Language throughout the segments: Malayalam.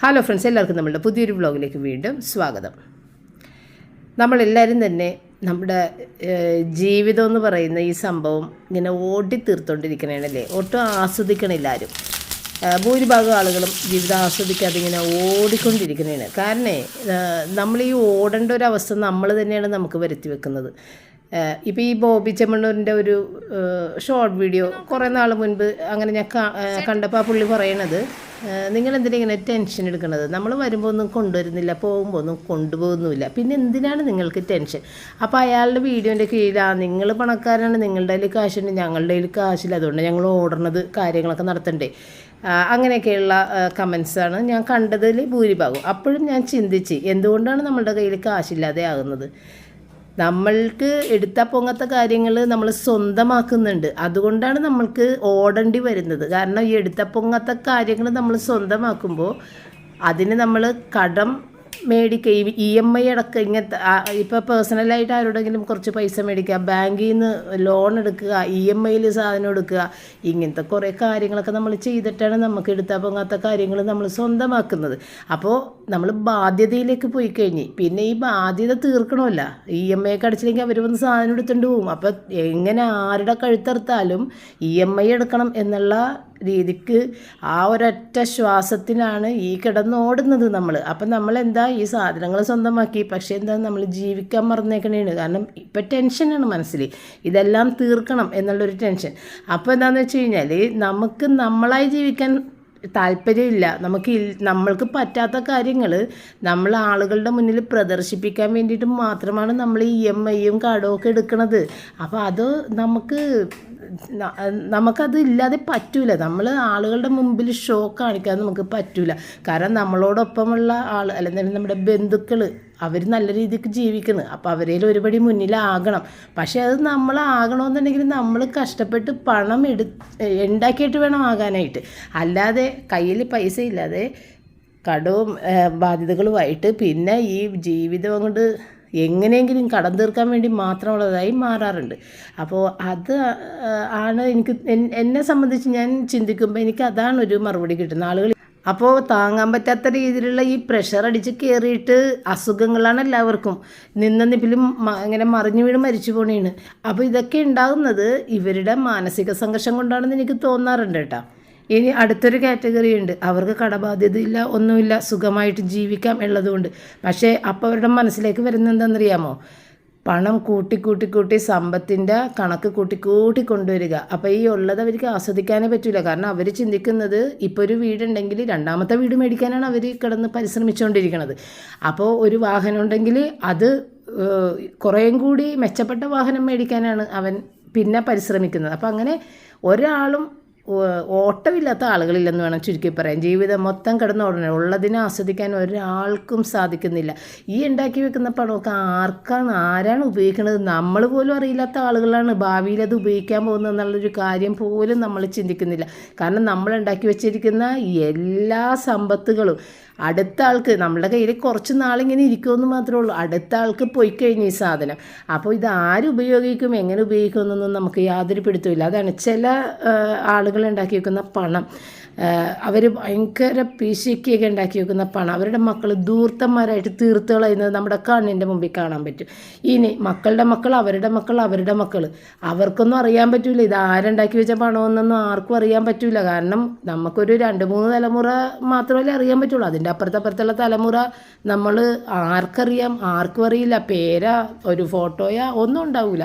ഹലോ ഫ്രണ്ട്സ് എല്ലാവർക്കും നമ്മളുടെ പുതിയൊരു വ്ളോഗിലേക്ക് വീണ്ടും സ്വാഗതം. നമ്മളെല്ലാവരും തന്നെ നമ്മുടെ ജീവിതം എന്ന് പറയുന്ന ഈ സംഭവം ഇങ്ങനെ ഓടി തീർത്തോണ്ടിരിക്കണേണല്ലേ ഒട്ടും ആസ്വദിക്കണില്ല ആരും. ഭൂരിഭാഗം ആളുകളും ജീവിതം ആസ്വദിക്കാതെ ഇങ്ങനെ ഓടിക്കൊണ്ടിരിക്കണേണ്. കാരണം നമ്മൾ ഈ ഓടേണ്ട ഒരു അവസ്ഥ നമ്മൾ തന്നെയാണ് നമുക്ക് വരുത്തി വെക്കുന്നത്. ഇപ്പോൾ ഈ ബോബി ചെമ്മണ്ണൂരിന്റെ ഒരു ഷോർട്ട് വീഡിയോ കുറേ നാൾ മുൻപ് അങ്ങനെ ഞാൻ കണ്ടപ്പോൾ ആ പുള്ളി പറയണത് നിങ്ങൾ എന്തിനാ ഇങ്ങനെ ടെൻഷൻ എടുക്കുന്നത് നമ്മൾ വരുമ്പോൾ ഒന്നും കൊണ്ടുവരുന്നില്ല പോകുമ്പോൾ ഒന്നും കൊണ്ടുപോകുന്നുമില്ല. പിന്നെ എന്തിനാണ് നിങ്ങൾക്ക് ടെൻഷൻ അപ്പോൾ അയാളുടെ വീഡിയോന്റെ കീഴിലാണ് നിങ്ങൾ പണക്കാരാണ് നിങ്ങളുടെ കയ്യിൽ കാശുണ്ട് ഞങ്ങളുടെ കയ്യിൽ കാശില്ല അതുകൊണ്ട് ഞങ്ങൾ ഓടണത് കാര്യങ്ങളൊക്കെ നടത്തണ്ടേ? അങ്ങനെയൊക്കെയുള്ള കമൻസാണ് ഞാൻ കണ്ടതിൽ ഭൂരിഭാഗം അപ്പോഴും ഞാൻ ചിന്തിച്ച് എന്തുകൊണ്ടാണ് നമ്മളുടെ കയ്യിൽ കാശില്ലാതെ ആകുന്നത്? നമ്മൾക്ക് എടുത്താൽ പൊങ്ങാത്ത കാര്യങ്ങൾ നമ്മൾ സ്വന്തമാക്കുന്നുണ്ട്. അതുകൊണ്ടാണ് നമ്മൾക്ക് ഓടേണ്ടി വരുന്നത്. കാരണം ഈ എടുത്താൽ പൊങ്ങാത്ത കാര്യങ്ങൾ നമ്മൾ സ്വന്തമാക്കുമ്പോൾ അതിന് നമ്മൾ കടം മേടിക്കുക ഇ എം ഐ അടക്കം ഇങ്ങനത്തെ ഇപ്പോൾ പേഴ്സണലായിട്ട് ആരോടെങ്കിലും കുറച്ച് പൈസ മേടിക്കുക ബാങ്കിൽ നിന്ന് ലോൺ എടുക്കുക ഇ എം ഐയിൽ സാധനം എടുക്കുക ഇങ്ങനത്തെ കുറേ കാര്യങ്ങളൊക്കെ നമ്മൾ ചെയ്തിട്ടാണ് നമുക്ക് എടുത്താൽ പൊങ്ങാത്ത കാര്യങ്ങൾ നമ്മൾ സ്വന്തമാക്കുന്നത്. അപ്പോൾ നമ്മൾ ബാധ്യതയിലേക്ക് പോയി കഴിഞ്ഞ് പിന്നെ ഈ ബാധ്യത തീർക്കണമല്ല. ഇ എം ഐ ഒക്കെ അടിച്ചില്ലെങ്കിൽ അവർ വന്ന് സാധനം എടുത്തുകൊണ്ട് പോകും അപ്പോൾ എങ്ങനെ ആരുടെ കഴുത്തറുത്താലും ഇ എം ഐ എടുക്കണം എന്നുള്ള രീതിക്ക് ആ ഒരൊറ്റ ശ്വാസത്തിനാണ് ഈ കിടന്നോടുന്നത് നമ്മൾ അപ്പം നമ്മൾ എന്താ ഈ സാധനങ്ങൾ സ്വന്തമാക്കി. പക്ഷേ എന്താ നമ്മൾ ജീവിക്കാൻ മറന്നേക്കണേണ്. കാരണം ഇപ്പം ടെൻഷനാണ് മനസ്സിൽ ഇതെല്ലാം തീർക്കണം എന്നുള്ളൊരു ടെൻഷൻ. അപ്പോൾ എന്താണെന്ന് വെച്ച് കഴിഞ്ഞാൽ നമുക്ക് നമ്മളായി ജീവിക്കാൻ താല്പര്യമില്ല. നമുക്ക് നമ്മൾക്ക് പറ്റാത്ത കാര്യങ്ങൾ നമ്മൾ ആളുകളുടെ മുന്നിൽ പ്രദർശിപ്പിക്കാൻ വേണ്ടിയിട്ട് മാത്രമാണ് നമ്മൾ ഈ എം ഐയും കടവും ഒക്കെ എടുക്കുന്നത് അപ്പോൾ അത് നമുക്ക് നമുക്കത് ഇല്ലാതെ പറ്റൂല. നമ്മൾ ആളുകളുടെ മുമ്പിൽ ഷോ കാണിക്കാൻ നമുക്ക് പറ്റൂല. കാരണം നമ്മളോടൊപ്പമുള്ള ആൾ അല്ലെങ്കിൽ നമ്മുടെ ബന്ധുക്കൾ അവർ നല്ല രീതിക്ക് ജീവിക്കുന്നു. അപ്പോൾ അവരേൽ ഒരുപടി മുന്നിലാകണം. പക്ഷേ അത് നമ്മളാകണമെന്നുണ്ടെങ്കിൽ നമ്മൾ കഷ്ടപ്പെട്ട് പണം എടു ഉണ്ടാക്കിയിട്ട് വേണം ആകാനായിട്ട്. അല്ലാതെ കയ്യിൽ പൈസ ഇല്ലാതെ കടവും ബാധ്യതകളുമായിട്ട് പിന്നെ ഈ ജീവിതം കൊണ്ട് എങ്ങനെയെങ്കിലും കടം തീർക്കാൻ വേണ്ടി മാത്രമുള്ളതായി മാറാറുണ്ട്. അപ്പോൾ അത് ആണ് എനിക്ക് എന്നെ സംബന്ധിച്ച് ഞാൻ ചിന്തിക്കുമ്പോൾ എനിക്ക് അതാണ് ഒരു മറുപടി കിട്ടുന്നത്. ആളുകൾ അപ്പോൾ താങ്ങാൻ പറ്റാത്ത രീതിയിലുള്ള ഈ പ്രഷർ അടിച്ച് കയറിയിട്ട് അസുഖങ്ങളാണ് എല്ലാവർക്കും. നിന്ന നിപ്പിലും ഇങ്ങനെ മറിഞ്ഞു വീണ് മരിച്ചു പോണേണ്. അപ്പോൾ ഇതൊക്കെ ഉണ്ടാകുന്നത് ഇവരുടെ മാനസിക സംഘർഷം കൊണ്ടാണെന്ന് എനിക്ക് തോന്നാറുണ്ട് കേട്ടോ. ഇനി അടുത്തൊരു കാറ്റഗറി ഉണ്ട്. അവർക്ക് കടബാധ്യതയില്ല ഒന്നുമില്ല സുഖമായിട്ട് ജീവിക്കാം ഉള്ളതുകൊണ്ട് പക്ഷേ അപ്പോൾ അവരുടെ മനസ്സിലേക്ക് വരുന്നത് എന്താണെന്നറിയാമോ? പണം കൂട്ടി കൂട്ടി കൂട്ടി സമ്പത്തിന്റെ കണക്ക് കൂട്ടി കൂട്ടി കൊണ്ടുവരിക. അപ്പോൾ ഈ ഉള്ളത് അവർക്ക് ആസ്വദിക്കാനേ പറ്റില്ല കാരണം അവർ ചിന്തിക്കുന്നത് ഇപ്പോൾ ഒരു വീടുണ്ടെങ്കിൽ രണ്ടാമത്തെ വീട് മേടിക്കാനാണ് അവർ കിടന്ന് പരിശ്രമിച്ചുകൊണ്ടിരിക്കുന്നത് അപ്പോൾ ഒരു വാഹനം ഉണ്ടെങ്കിൽ അത് കുറേയും കൂടി മെച്ചപ്പെട്ട വാഹനം മേടിക്കാനാണ് അവൻ പിന്നെ പരിശ്രമിക്കുന്നത്. അപ്പോൾ അങ്ങനെ ഒരാളും ഓട്ടമില്ലാത്ത ആളുകളില്ലെന്ന് വേണം ചുരുക്കി പറയാൻ. ജീവിതം മൊത്തം കിടന്ന് ഉടനെ ഉള്ളതിനെ ആസ്വദിക്കാൻ ഒരാൾക്കും സാധിക്കുന്നില്ല. ഈ ഉണ്ടാക്കി വെക്കുന്ന പണമൊക്കെ ആർക്കാണ് ആരാണ് ഉപയോഗിക്കുന്നത്? നമ്മൾ പോലും അറിയില്ലാത്ത ആളുകളാണ് ഭാവിയിൽ അത് ഉപയോഗിക്കാൻ പോകുന്നത് എന്നുള്ളൊരു കാര്യം പോലും നമ്മൾ ചിന്തിക്കുന്നില്ല. കാരണം നമ്മൾ ഉണ്ടാക്കി വെച്ചിരിക്കുന്ന എല്ലാ സമ്പത്തുകളും അടുത്ത ആൾക്ക് നമ്മുടെ കയ്യിൽ കുറച്ച് നാളിങ്ങനെ ഇരിക്കുമെന്ന് മാത്രമേ ഉള്ളൂ. അടുത്ത ആൾക്ക് പോയി കഴിഞ്ഞു ഈ സാധനം. അപ്പോൾ ഇത് ആര് ഉപയോഗിക്കും എങ്ങനെ ഉപയോഗിക്കുമെന്നൊന്നും നമുക്ക് യാതൊരു പിടുത്തമില്ല അതാണ് ചില ആളുകൾ ഉണ്ടാക്കി വെക്കുന്ന പണം. അവർ ഭയങ്കര പിശിക്കൊക്കെ ഉണ്ടാക്കി വെക്കുന്ന പണം. അവരുടെ മക്കൾ ദൂർത്തന്മാരായിട്ട് തീർത്ത് കളയുന്നത് നമ്മുടെ കണ്ണിന്റെ മുമ്പിൽ കാണാൻ പറ്റും. ഇനി മക്കളുടെ മക്കൾ അവരുടെ മക്കൾ അവരുടെ മക്കൾ അവർക്കൊന്നും അറിയാൻ പറ്റില്ല ഇത് ആരുണ്ടാക്കി വെച്ച പണമെന്നൊന്നും ആർക്കും അറിയാൻ പറ്റില്ല കാരണം നമുക്കൊരു രണ്ട് മൂന്ന് തലമുറ മാത്രമല്ലേ അറിയാൻ പറ്റുള്ളൂ. അതിന്റെ അപ്പുറത്തപ്പുറത്തുള്ള തലമുറ നമ്മൾ ആർക്കറിയാം ആർക്കും അറിയില്ല. പേരാ ഒരു ഫോട്ടോയാ ഒന്നും ഉണ്ടാവില്ല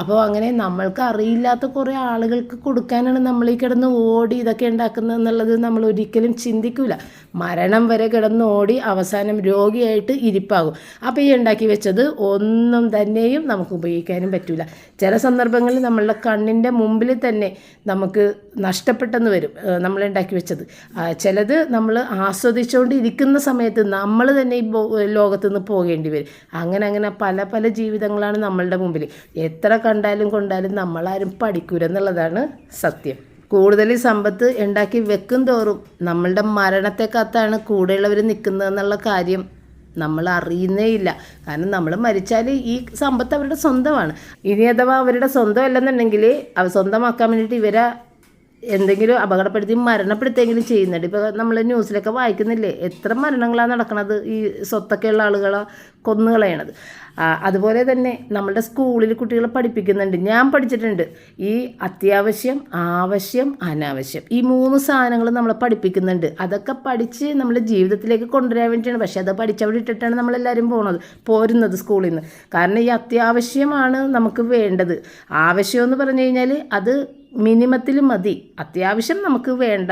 അപ്പോൾ അങ്ങനെ നമ്മൾക്ക് അറിയില്ലാത്ത കുറേ ആളുകൾക്ക് കൊടുക്കാനാണ് നമ്മൾ ഈ കിടന്ന് ഓടി ഇതൊക്കെ ഉണ്ടാക്കുന്നത് എന്നുള്ളത് നമ്മൾ ഒരിക്കലും ചിന്തിക്കില്ല മരണം വരെ കിടന്ന് ഓടി അവസാനം രോഗിയായിട്ട് ഇരിപ്പാകും. അപ്പോൾ ഈ ഉണ്ടാക്കി വെച്ചത് ഒന്നും തന്നെയും നമുക്ക് ഉപയോഗിക്കാനും പറ്റില്ല ചില സന്ദർഭങ്ങളിൽ നമ്മളുടെ കണ്ണിന്റെ മുമ്പിൽ തന്നെ നമുക്ക് നഷ്ടപ്പെട്ടെന്ന് വരും നമ്മൾ ഉണ്ടാക്കി വെച്ചത്. ചിലത് നമ്മൾ ആസ്വദിച്ചുകൊണ്ട് ഇരിക്കുന്ന സമയത്ത് നമ്മൾ തന്നെ ഈ ലോകത്ത് നിന്ന് പോകേണ്ടി വരും. അങ്ങനെ അങ്ങനെ പല പല ജീവിതങ്ങളാണ് നമ്മളുടെ മുമ്പിൽ. എത്ര കണ്ടാലും കൊണ്ടാലും നമ്മളാരും പഠിക്കൂര എന്നുള്ളതാണ് സത്യം. കൂടുതൽ സമ്പത്ത് ഉണ്ടാക്കി വെക്കും തോറും നമ്മളുടെ മരണത്തെ കത്താണ് കൂടെയുള്ളവർ നിൽക്കുന്നതെന്നുള്ള കാര്യം നമ്മൾ അറിയുന്നേ ഇല്ല. കാരണം നമ്മൾ മരിച്ചാൽ ഈ സമ്പത്ത് അവരുടെ സ്വന്തമാണ്. ഇനി അഥവാ അവരുടെ സ്വന്തം അല്ലെന്നുണ്ടെങ്കിൽ അവ സ്വന്തമാക്കാൻ വേണ്ടിയിട്ട് ഇവരെ എന്തെങ്കിലും അപകടപ്പെടുത്തി മരണപ്പെടുത്തെങ്കിലും ചെയ്യുന്നുണ്ട്. ഇപ്പോൾ നമ്മൾ ന്യൂസിലൊക്കെ വായിക്കുന്നില്ലേ? എത്ര മരണങ്ങളാണ് നടക്കുന്നത് ഈ സ്വത്തൊക്കെയുള്ള ആളുകളെ കൊന്നുകളയണത്. അതുപോലെ തന്നെ നമ്മളുടെ സ്കൂളിൽ കുട്ടികളെ പഠിപ്പിക്കുന്നുണ്ട്. ഞാൻ പഠിച്ചിട്ടുണ്ട്. ഈ അത്യാവശ്യം ആവശ്യം അനാവശ്യം ഈ മൂന്ന് സാധനങ്ങൾ നമ്മൾ പഠിപ്പിക്കുന്നുണ്ട്. അതൊക്കെ പഠിച്ച് നമ്മുടെ ജീവിതത്തിലേക്ക് കൊണ്ടുവരാൻ വേണ്ടിയിട്ടാണ് പക്ഷേ അത് പഠിച്ചവിടെ ഇട്ടിട്ടാണ് നമ്മളെല്ലാവരും പോകുന്നത് പോരുന്നത് സ്കൂളിൽ നിന്ന് കാരണം ഈ അത്യാവശ്യമാണ് നമുക്ക് വേണ്ടത്. ആവശ്യം എന്ന് പറഞ്ഞു കഴിഞ്ഞാൽ അത് മിനിമത്തിൽ മതി. അത്യാവശ്യം നമുക്ക് വേണ്ട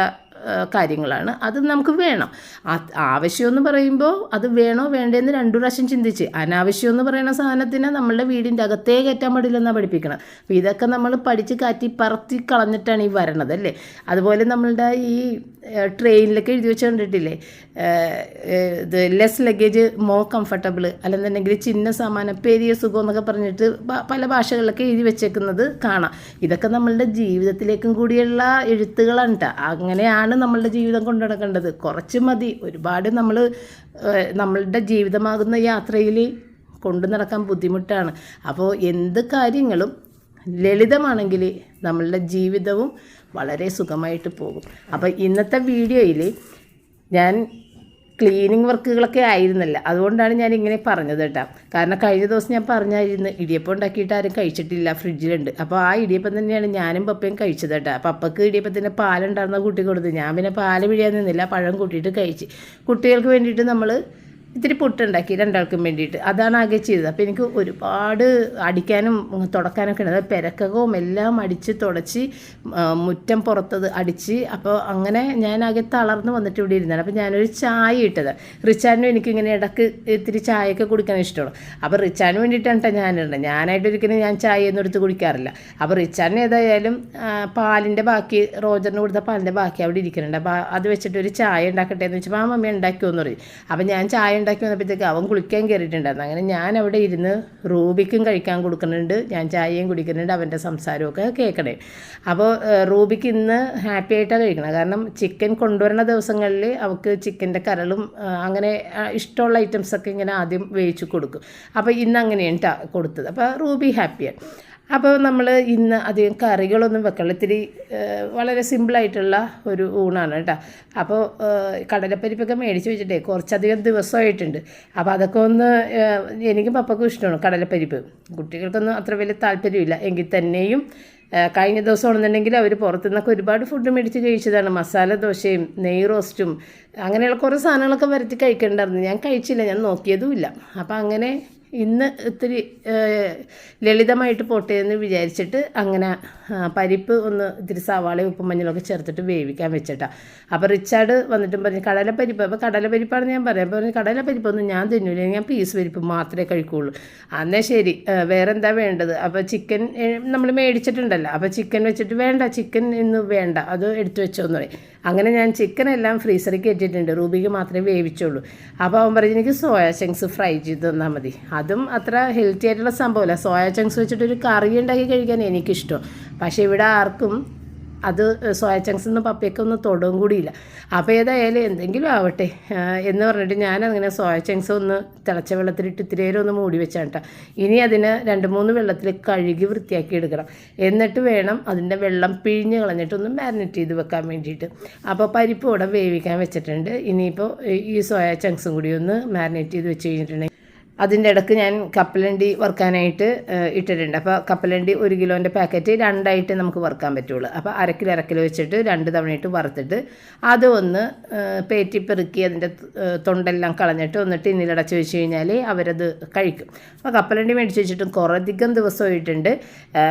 കാര്യങ്ങളാണ്. അത് നമുക്ക് വേണം. ആവശ്യമെന്ന് പറയുമ്പോൾ അത് വേണോ വേണ്ടേന്ന് രണ്ടു പ്രാവശ്യം ചിന്തിച്ച്. അനാവശ്യമെന്ന് പറയുന്ന സാധനത്തിനെ നമ്മളുടെ വീടിന്റെ അകത്തേ കയറ്റാൻ പാടില്ലെന്നാണ് പഠിപ്പിക്കണം അപ്പോൾ ഇതൊക്കെ നമ്മൾ പഠിച്ച് കാറ്റി പറത്തി കളഞ്ഞിട്ടാണ് ഈ വരണത് അല്ലേ? അതുപോലെ നമ്മളുടെ ഈ ട്രെയിനിലൊക്കെ എഴുതി വെച്ച് കണ്ടിട്ടില്ലേ? ഇത് ലെസ് ലഗേജ് മോർ കംഫർട്ടബിൾ അല്ലെന്നുണ്ടെങ്കിൽ ചിന്ന സാമാനം പെരിയ സുഖം എന്നൊക്കെ പറഞ്ഞിട്ട് പല ഭാഷകളിലൊക്കെ എഴുതി വെച്ചേക്കുന്നത് കാണാം. ഇതൊക്കെ നമ്മളുടെ ജീവിതത്തിലേക്കും കൂടിയുള്ള എഴുത്തുകളാണ് കേട്ടോ അങ്ങനെയാണ് നമ്മളുടെ ജീവിതം കൊണ്ടു നടക്കേണ്ടത്. കുറച്ച് മതി. ഒരുപാട് നമ്മൾ നമ്മളുടെ ജീവിതമാകുന്ന യാത്രയിൽ കൊണ്ടു നടക്കാൻ ബുദ്ധിമുട്ടാണ്. അപ്പോൾ എന്ത് കാര്യങ്ങളും ലളിതമാണെങ്കിൽ നമ്മളുടെ ജീവിതവും വളരെ സുഖമായിട്ട് പോകും. അപ്പോൾ ഇന്നത്തെ വീഡിയോയിൽ ഞാൻ ക്ലീനിങ് വർക്കുകളൊക്കെ ആയിരുന്നല്ല. അതുകൊണ്ടാണ് ഞാൻ ഇങ്ങനെ പറഞ്ഞത് കേട്ടോ. കാരണം കഴിഞ്ഞ ദിവസം ഞാൻ പറഞ്ഞായിരുന്നു ഇടിയപ്പം ഉണ്ടാക്കിയിട്ട് ആരും കഴിച്ചിട്ടില്ല ഫ്രിഡ്ജിലുണ്ട്. അപ്പോൾ ആ ഇടിയപ്പം തന്നെയാണ് ഞാനും പപ്പയും കഴിച്ചത് കേട്ടോ. പപ്പക്ക് ഇടിയപ്പത്തിന്റെ പാലുണ്ടായിരുന്ന കൂട്ടി കൊടുത്ത് ഞാൻ പിന്നെ പാൽ പിഴിയാൻ നിന്നില്ല പഴം കൂട്ടിയിട്ട് കഴിച്ച്. കുട്ടികൾക്ക് വേണ്ടിയിട്ട് നമ്മൾ ഇത്തിരി പുട്ടുണ്ടാക്കി രണ്ടാൾക്കും വേണ്ടിയിട്ട്. അതാണ് ആകെ ചെയ്തത്. അപ്പോൾ എനിക്ക് ഒരുപാട് അടിക്കാനും തുടക്കാനൊക്കെ ഉണ്ട്. അതായത് പെരക്കകവും എല്ലാം അടിച്ച് തുടച്ച് മുറ്റം പുറത്തത് അടിച്ച്. അപ്പോൾ അങ്ങനെ ഞാൻ ആകെ തളർന്ന് വന്നിട്ട് ഇവിടെ ഇരുന്നാണ്. അപ്പോൾ ഞാനൊരു ചായ ഇട്ടത്. റിച്ചാനും എനിക്കിങ്ങനെ ഇടയ്ക്ക് ഇത്തിരി ചായയൊക്കെ കുടിക്കാൻ ഇഷ്ടമാണ്. അപ്പോൾ റിച്ചാന് വേണ്ടിയിട്ടാണ് ഞാനിടുന്നത്. ഞാനായിട്ട് ഒരിക്കലും ഞാൻ ചായ ഒന്നും എടുത്ത് കുടിക്കാറില്ല. അപ്പോൾ റിച്ചാന് ഏതായാലും പാലിന്റെ ബാക്കി റോജറിന് കൊടുത്ത പാലിന്റെ ബാക്കി അവിടെ ഇരിക്കുന്നുണ്ട്. അപ്പോൾ അത് വെച്ചിട്ട് ഒരു ചായ ഉണ്ടാക്കട്ടെ എന്ന് വെച്ചപ്പോൾ ആ മമ്മി ഉണ്ടാക്കുമെന്ന് പറയും. അപ്പോൾ ഞാൻ ചായ ഉണ്ടാക്കി വന്നപ്പോഴത്തേക്ക് അവൻ കുളിക്കാൻ കയറിയിട്ടുണ്ടായിരുന്നു. അങ്ങനെ ഞാൻ അവിടെ ഇരുന്ന് റൂബിക്കും കഴിക്കാൻ കൊടുക്കുന്നുണ്ട്. ഞാൻ ചായയും കുടിക്കുന്നുണ്ട്. അവന്റെ സംസാരമൊക്കെ കേൾക്കണേ. അപ്പോൾ റൂബിക്ക് ഇന്ന് ഹാപ്പി ആയിട്ടാണ് കഴിക്കണം കാരണം ചിക്കൻ കൊണ്ടുവരുന്ന ദിവസങ്ങളിൽ അവൾക്ക് ചിക്കന്റെ കരളും അങ്ങനെ ഇഷ്ടമുള്ള ഐറ്റംസൊക്കെ ഇങ്ങനെ ആദ്യം വേവിച്ച് കൊടുക്കും. അപ്പോൾ ഇന്ന് അങ്ങനെയാണ് കൊടുത്തത്. അപ്പോൾ റൂബി ഹാപ്പിയാണ്. അപ്പോൾ നമ്മൾ ഇന്ന് അധികം കറികളൊന്നും വെക്കണം ഇത്തിരി വളരെ സിമ്പിളായിട്ടുള്ള ഒരു ഊണാണ് കേട്ടോ. അപ്പോൾ കടലപ്പരിപ്പൊക്കെ മേടിച്ച് വെച്ചിട്ടേ കുറച്ചധികം ദിവസമായിട്ടുണ്ട്. അപ്പോൾ അതൊക്കെ ഒന്ന് എനിക്കും പപ്പക്കും ഇഷ്ടമാണ് കടലപ്പരിപ്പ്. കുട്ടികൾക്കൊന്നും അത്ര വലിയ താല്പര്യമില്ല. എങ്കിൽ തന്നെയും കഴിഞ്ഞ ദിവസം ആണെന്നുണ്ടെങ്കിൽ അവർ പുറത്തുനിന്നൊക്കെ ഒരുപാട് ഫുഡ് മേടിച്ച് കഴിച്ചതാണ്. മസാല ദോശയും നെയ് റോസ്റ്റും അങ്ങനെയുള്ള കുറേ സാധനങ്ങളൊക്കെ വരുത്തി കഴിക്കണ്ടായിരുന്നു. ഞാൻ കഴിച്ചില്ല. ഞാൻ നോക്കിയതുമില്ല അപ്പോൾ അങ്ങനെ ഇന്ന് ഇത്തിരി ലളിതമായിട്ട് പോട്ടെ എന്ന് വിചാരിച്ചിട്ട് അങ്ങനെ പരിപ്പ് ഒന്ന് ഇത്തിരി സവാളയും ഉപ്പും മഞ്ഞളൊക്കെ ചേർത്തിട്ട് വേവിക്കാൻ വെച്ചിട്ടാണ് അപ്പോൾ റിച്ചാർഡ് വന്നിട്ടും പറഞ്ഞു കടലപ്പരിപ്പ് അപ്പോൾ കടലപ്പരിപ്പാണ് ഞാൻ പറയാം. അപ്പോൾ പറഞ്ഞു കടലപ്പരിപ്പൊന്നും ഞാൻ തിന്നില്ല ഞാൻ പീസ് പരിപ്പ് മാത്രമേ കഴിക്കുള്ളൂ. എന്നാൽ ശരി വേറെ എന്താ വേണ്ടത്? അപ്പോൾ ചിക്കൻ നമ്മൾ മേടിച്ചിട്ടുണ്ടല്ലോ. അപ്പോൾ ചിക്കൻ വെച്ചിട്ട് വേണ്ട ചിക്കൻ ഇന്ന് വേണ്ട അത് എടുത്തു വെച്ചോന്ന് പറയും. അങ്ങനെ ഞാൻ ചിക്കൻ എല്ലാം ഫ്രീസറിൽ കയറ്റിയിട്ടുണ്ട് റൂബിക്ക് മാത്രമേ വേവിച്ചുള്ളൂ. അപ്പോൾ അവൻ പറഞ്ഞു എനിക്ക് സോയ ചങ്ക്സ് ഫ്രൈ ചെയ്ത് തന്നാൽ മതി. അതും അത്ര ഹെൽത്തി ആയിട്ടുള്ള സംഭവമല്ല. സോയ ചങ്ക്സ് വെച്ചിട്ട് ഒരു കറി ഉണ്ടാക്കി കഴിക്കാൻ എനിക്കിഷ്ടം. പക്ഷേ ഇവിടെ ആർക്കും അത് സോയ ചങ്ക്സ് ഒന്നും പപ്പയൊക്കെ ഒന്നും തൊടും കൂടിയില്ല. അപ്പോൾ ഏതായാലും എന്തെങ്കിലും ആവട്ടെ എന്ന് പറഞ്ഞിട്ട് ഞാനങ്ങനെ അങ്ങനെ സോയ ഒന്ന് തിളച്ച വെള്ളത്തിലിട്ട് ഇത്തിരി നേരം ഒന്ന് മൂടി വെച്ചാണ് കേട്ടോ. ഇനി അതിന് രണ്ട് മൂന്ന് വെള്ളത്തിൽ കഴുകി വൃത്തിയാക്കി എടുക്കണം. എന്നിട്ട് വേണം അതിന്റെ വെള്ളം പിഴിഞ്ഞ് കളഞ്ഞിട്ടൊന്ന് മാരിനേറ്റ് ചെയ്ത് വെക്കാൻ വേണ്ടിയിട്ട്. അപ്പോൾ പരിപ്പ് ഇവിടെ വേവിക്കാൻ വെച്ചിട്ടുണ്ട്. ഇനിയിപ്പോൾ ഈ സോയ ചങ്ക്സും കൂടി ഒന്ന് മാരിനേറ്റ് ചെയ്ത് വെച്ച് കഴിഞ്ഞിട്ടുണ്ടെങ്കിൽ അതിന്റെ ഇടയ്ക്ക് ഞാൻ കപ്പലണ്ടി വറുക്കാനായിട്ട് ഇട്ടിട്ടുണ്ട്. അപ്പോൾ കപ്പലണ്ടി ഒരു കിലോന്റെ പാക്കറ്റ് രണ്ടായിട്ട് നമുക്ക് വറുക്കാൻ പറ്റുള്ളൂ. അപ്പോൾ അര കിലോ അര കിലോ വെച്ചിട്ട് രണ്ട് തവണയിട്ട് വറുത്തിട്ട് അത് ഒന്ന് പേറ്റിപ്പെറുക്കി പേറ്റി പെറുക്കി അതിന്റെ തൊണ്ടെല്ലാം കളഞ്ഞിട്ട് ഒന്ന് ടിന്നിലടച്ച് വെച്ച് കഴിഞ്ഞാൽ അവരത് കഴിക്കും. അപ്പോൾ കപ്പലണ്ടി മേടിച്ച് വെച്ചിട്ടും കുറേയധികം ദിവസമായിട്ടുണ്ട്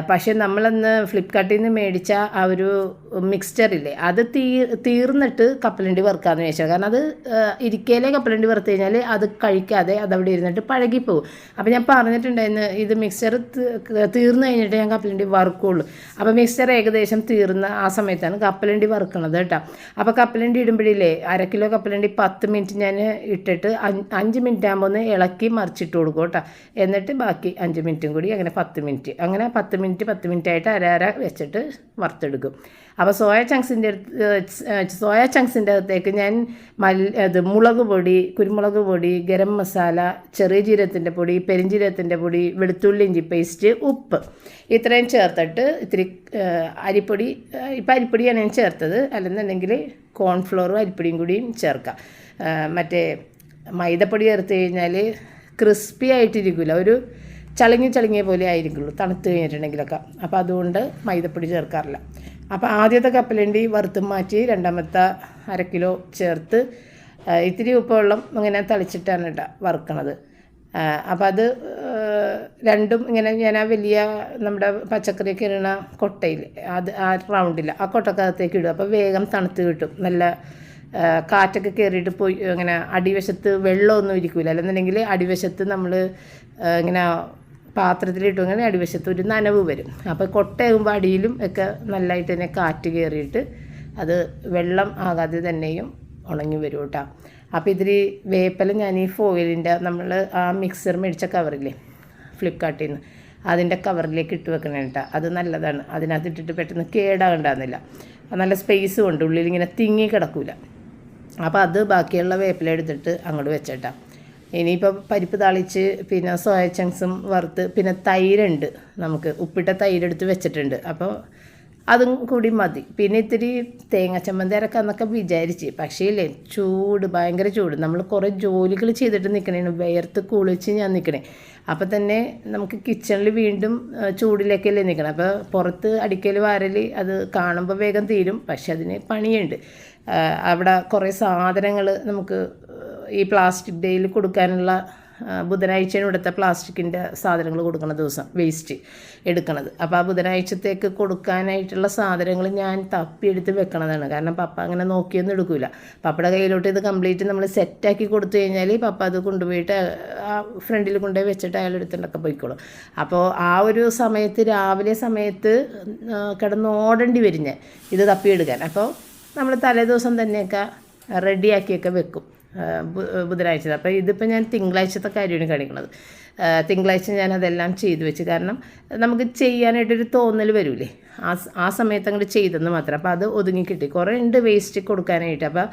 പക്ഷേ നമ്മളന്ന് ഫ്ലിപ്കാർട്ടിൽ നിന്ന് മേടിച്ച ആ ഒരു മിക്സ്ചറില്ലേ അത് തീ തീർന്നിട്ട് കപ്പലണ്ടി വറുക്കാമെന്ന് വെച്ചാൽ കാരണം അത് ഇരിക്കയിലെ കപ്പലണ്ടി വറുത്ത് കഴിഞ്ഞാൽ അത് കഴിക്കാതെ അതവിടെ ഇരുന്നിട്ട് പഴകിപ്പോവും. അപ്പോൾ ഞാൻ പറഞ്ഞിട്ടുണ്ടായിരുന്നു ഇത് മിക്സ്ചർ തീർന്നു കഴിഞ്ഞിട്ട് ഞാൻ കപ്പലണ്ടി വറുക്കുള്ളൂ. അപ്പോൾ മിക്സ്ചർ ഏകദേശം തീർന്ന ആ സമയത്താണ് കപ്പലണ്ടി വറുക്കണത് കേട്ടോ. അപ്പോൾ കപ്പലണ്ടി ഇടുമ്പോഴില്ലേ അര കിലോ കപ്പലണ്ടി പത്ത് മിനിറ്റ് ഞാൻ ഇട്ടിട്ട് അഞ്ച് മിനിറ്റ് ആകുമ്പോൾ ഒന്ന് ഇളക്കി മറിച്ചിട്ട് കൊടുക്കും കേട്ടോ. എന്നിട്ട് ബാക്കി അഞ്ച് മിനിറ്റും കൂടി അങ്ങനെ പത്ത് മിനിറ്റ് അങ്ങനെ പത്ത് മിനിറ്റ് പത്ത് മിനിറ്റ് ആയിട്ട് അര അര വെച്ചിട്ട് വറുത്തെടുക്കും. അപ്പോൾ സോയ ചങ്ക്സിന്റെ അടുത്ത് സോയ ചങ്ക്സിന്റെ അകത്തേക്ക് ഞാൻ മൽ അത് മുളക് പൊടി കുരുമുളക് പൊടി ഗരം മസാല ചെറിയ ജീരകത്തിന്റെ പൊടി പെരിഞ്ജീരകത്തിന്റെ പൊടി വെളുത്തുള്ളി ഇഞ്ചി പേസ്റ്റ് ഉപ്പ്. ഇത്രയും ചേർത്തിട്ട് ഇത്തിരി അരിപ്പൊടി ഇപ്പം അരിപ്പൊടിയാണ് ഞാൻ ചേർത്തത്. അല്ലെന്നുണ്ടെങ്കിൽ കോൺഫ്ലോറും അരിപ്പൊടിയും കൂടിയും ചേർക്കാം. മറ്റേ മൈദപ്പൊടി ചേർത്ത് കഴിഞ്ഞാൽ ക്രിസ്പി ആയിട്ടിരിക്കില്ല ഒരു ചളിങ്ങി ചളിങ്ങിയ പോലെ ആയിരിക്കുള്ളൂ. തണുത്ത് കഴിഞ്ഞിട്ടുണ്ടെങ്കിലൊക്കെ. അപ്പോൾ അതുകൊണ്ട് മൈദപ്പൊടി ചേർക്കാറില്ല. അപ്പോൾ ആദ്യത്തെ കപ്പലണ്ടി വറുത്തും മാറ്റി രണ്ടാമത്തെ അര കിലോ ചേർത്ത് ഇത്തിരി ഉപ്പുവെള്ളം ഇങ്ങനെ തളിച്ചിട്ടാണ് കേട്ടോ വറുക്കണത്. അപ്പം അത് രണ്ടും ഇങ്ങനെ ഞാൻ ആ വലിയ നമ്മുടെ പച്ചക്കറിയൊക്കെ ഇടുന്ന കൊട്ടയിൽ അത് ആ റൗണ്ടിൽ ആ കൊട്ടക്കകത്തേക്ക് ഇടും. അപ്പോൾ വേഗം തണുത്ത് കിട്ടും. നല്ല കാറ്റൊക്കെ കയറിയിട്ട് പോയി ഇങ്ങനെ അടിവശത്ത് വെള്ളമൊന്നും ഇരിക്കില്ല അല്ലെന്നുണ്ടെങ്കിൽ അടിവശത്ത് നമ്മൾ ഇങ്ങനെ പാത്രത്തിലിട്ടു അങ്ങനെ അടിവശത്ത് ഒരു നനവ് വരും. അപ്പോൾ കൊട്ടയാകുമ്പോൾ അടിയിലും ഒക്കെ നല്ലതായിട്ട് തന്നെ കാറ്റ് കയറിയിട്ട് അത് വെള്ളം ആകാതെ തന്നെയും ഉണങ്ങി വരും കേട്ടോ അപ്പോൾ ഇതിൽ വേപ്പല ഞാൻ ഈ ഫോയിലിന്റെ നമ്മൾ ആ മിക്സർ മേടിച്ച കവറില്ലേ ഫ്ലിപ്കാർട്ടിൽ നിന്ന് അതിന്റെ കവറിലേക്ക് ഇട്ട് വെക്കണം കേട്ടോ അത് നല്ലതാണ്. അതിനകത്ത് ഇട്ടിട്ട് പെട്ടെന്ന് കേടാകണ്ടാകുന്നില്ല നല്ല സ്പേസ് ഉണ്ട്. ഉള്ളിൽ ഇങ്ങനെ തിങ്ങി കിടക്കൂല. അപ്പോൾ അത് ബാക്കിയുള്ള വേപ്പില എടുത്തിട്ട് അങ്ങോട്ട് വെച്ചേട്ടാ. ഇനിയിപ്പോൾ പരിപ്പ് താളിച്ച് പിന്നെ സോയ ചങ്ക്സും വറുത്ത് പിന്നെ തൈരുണ്ട് നമുക്ക്. ഉപ്പിട്ട തൈരെടുത്ത് വെച്ചിട്ടുണ്ട്. അപ്പോൾ അതും കൂടി മതി. പിന്നെ ഇത്തിരി തേങ്ങ ചമ്മന്തി അരക്കാന്നൊക്കെ വിചാരിച്ച്. പക്ഷേ ഇല്ലേ ചൂട് ഭയങ്കര ചൂട്. നമ്മൾ കുറേ ജോലികൾ ചെയ്തിട്ട് നിൽക്കണേണ് വിയർത്ത് കുളിച്ച് ഞാൻ നിൽക്കണേ. അപ്പോൾ തന്നെ നമുക്ക് കിച്ചണിൽ വീണ്ടും ചൂടിലേക്കല്ലേ നിൽക്കണം. അപ്പോൾ പുറത്ത് അടിക്കൽ വാരൽ അത് കാണുമ്പോൾ വേഗം തീരും. പക്ഷെ അതിന് പണിയുണ്ട്. അവിടെ കുറേ സാധനങ്ങൾ നമുക്ക് ഈ പ്ലാസ്റ്റിക് ഡേയിൽ കൊടുക്കാനുള്ള ബുധനാഴ്ചയും ഇവിടുത്തെ പ്ലാസ്റ്റിക്കിന്റെ സാധനങ്ങൾ കൊടുക്കുന്ന ദിവസം വേസ്റ്റ് എടുക്കണത്. അപ്പോൾ ആ ബുധനാഴ്ചത്തേക്ക് കൊടുക്കാനായിട്ടുള്ള സാധനങ്ങൾ ഞാൻ തപ്പിയെടുത്ത് വെക്കണതാണ്. കാരണം പപ്പ അങ്ങനെ നോക്കിയൊന്നും എടുക്കില്ല പപ്പയുടെ കയ്യിലോട്ട് ഇത് കംപ്ലീറ്റ് നമ്മൾ സെറ്റാക്കി കൊടുത്തു കഴിഞ്ഞാൽ പപ്പ അത് കൊണ്ടുപോയിട്ട് ആ ഫ്രണ്ടിൽ കൊണ്ടുപോയി വെച്ചിട്ട് അയാൾ എടുത്തിട്ടൊക്കെ പോയിക്കോളും. അപ്പോൾ ആ ഒരു സമയത്ത് രാവിലെ സമയത്ത് ആ, കിടന്ന് ഓടേണ്ടി വരും ഞാൻ ഇത് തപ്പിയെടുക്കാൻ. അപ്പോൾ നമ്മൾ തലേദിവസം തന്നെയൊക്കെ റെഡിയാക്കിയൊക്കെ വെക്കും. ബുധനാഴ്ച. അപ്പോൾ ഇതിപ്പോൾ ഞാൻ തിങ്കളാഴ്ചത്തെ കാര്യമാണ് കാണിക്കുന്നത് തിങ്കളാഴ്ച ഞാൻ അതെല്ലാം ചെയ്തു വെച്ച്. കാരണം നമുക്ക് ചെയ്യാനായിട്ടൊരു തോന്നൽ വരൂലേ. ആ ആ സമയത്ത് അങ്ങോട്ട് ചെയ്തെന്ന് മാത്രം. അപ്പോൾ അത് ഒതുങ്ങി കിട്ടി. കുറേ ഉണ്ട് വേസ്റ്റ് കൊടുക്കാനായിട്ട്. അപ്പോൾ